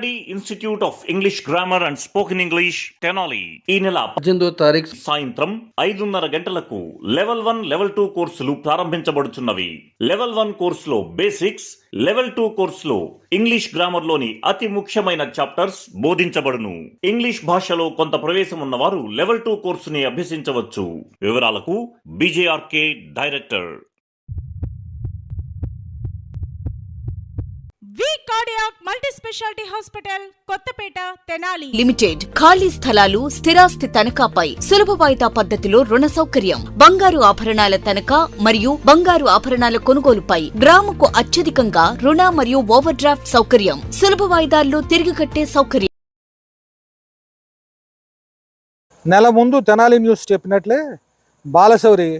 Kennedy Institute of English Grammar and Spoken English Tenali ఈ నెల పద్దెనిమిదో తారీఖు సాయంత్రం ఐదున్నర గంటలకు లెవెల్ వన్ లెవెల్ టూ కోర్సులు ప్రారంభించబడుచున్నవి. లెవెల్ వన్ కోర్సులో బేసిక్స్ లెవెల్ టూ కోర్సులో ఇంగ్లీష్ గ్రామర్లోని అతి ముఖ్యమైన చాప్టర్స్ బోధించబడును. ఇంగ్లీష్ భాషలో కొంత ప్రవేశం ఉన్నవారు లెవెల్ టూ కోర్సుని అభ్యసించవచ్చు. వివరాలకు BJRK director. Cardiac multi speciality hospital Kothapeta Tenali limited ఖాళీ స్థలాలు స్థిరాస్తి తనఖాపై సులభ వాయిదా పద్ధతిలో రుణ సౌకర్యం. బంగారు ఆభరణాల తనఖా మరియు బంగారు ఆభరణాల కొనుగోలుపై గ్రాముకు అత్యధికంగా రుణ మరియు ఓవర్ డ్రాఫ్ట్ సౌకర్యం. సులభ వాయిదాల్లో తిరిగి కట్టే సౌకర్యం. నెల ముందు తెనాలి న్యూస్ చెప్పినట్లే బాలశౌరి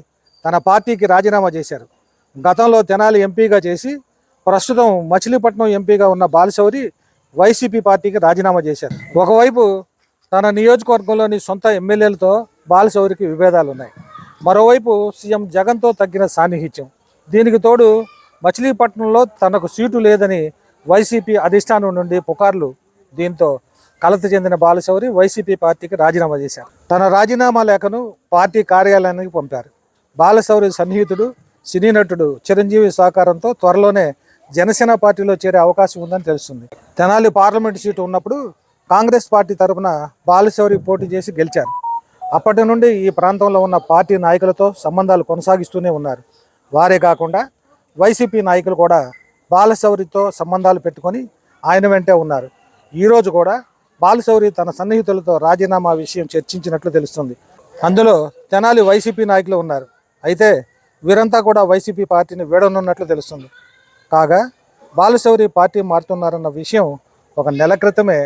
తన పార్టీకి రాజీనామా చేశారు. గతంలో తెనాలి ఎంపీగా చేసి ప్రస్తుతం మచిలీపట్నం ఎంపీగా ఉన్న బాలశౌరి వైసీపీ పార్టీకి రాజీనామా చేశారు. ఒకవైపు తన నియోజకవర్గంలోని సొంత ఎమ్మెల్యేలతో బాలశౌరికి విభేదాలు ఉన్నాయి మరోవైపు సీఎం జగన్తో తగ్గిన సాన్నిహిత్యం. దీనికి తోడు మచిలీపట్నంలో తనకు సీటు లేదని వైసీపీ అధిష్టానం నుండి పుకార్లు దీంతో కలత చెందిన బాలశౌరి వైసీపీ పార్టీకి రాజీనామా చేశారు. తన రాజీనామా లేఖను పార్టీ కార్యాలయానికి పంపారు. బాలశౌరి సన్నిహితుడు సినీ నటుడు చిరంజీవి సహకారంతో త్వరలోనే జనసేన పార్టీలో చేరే అవకాశం ఉందని తెలుస్తుంది. తెనాలి పార్లమెంట్ సీటు ఉన్నప్పుడు కాంగ్రెస్ పార్టీ తరపున బాలశౌరి పోటీ చేసి గెలిచారు. అప్పటి నుండి ఈ ప్రాంతంలో ఉన్న పార్టీ నాయకులతో సంబంధాలు కొనసాగిస్తూనే ఉన్నారు. వారే కాకుండా వైసీపీ నాయకులు కూడా బాలశౌరితో సంబంధాలు పెట్టుకొని ఆయన వెంటే ఉన్నారు. ఈరోజు కూడా బాలశౌరి తన సన్నిహితులతో రాజీనామా విషయం చర్చించినట్లు తెలుస్తుంది. అందులో తెనాలి వైసీపీ నాయకులు ఉన్నారు. అయితే వీరంతా కూడా వైసీపీ పార్టీని వీడనున్నట్లు తెలుస్తుంది. కాగా బాలశౌరి పార్టీ మారుతున్నారన్న విషయం ఒక నెల క్రితమే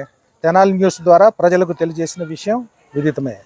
తెనాలి న్యూస్ ద్వారా ప్రజలకు తెలియజేసిన విషయం విదితమే.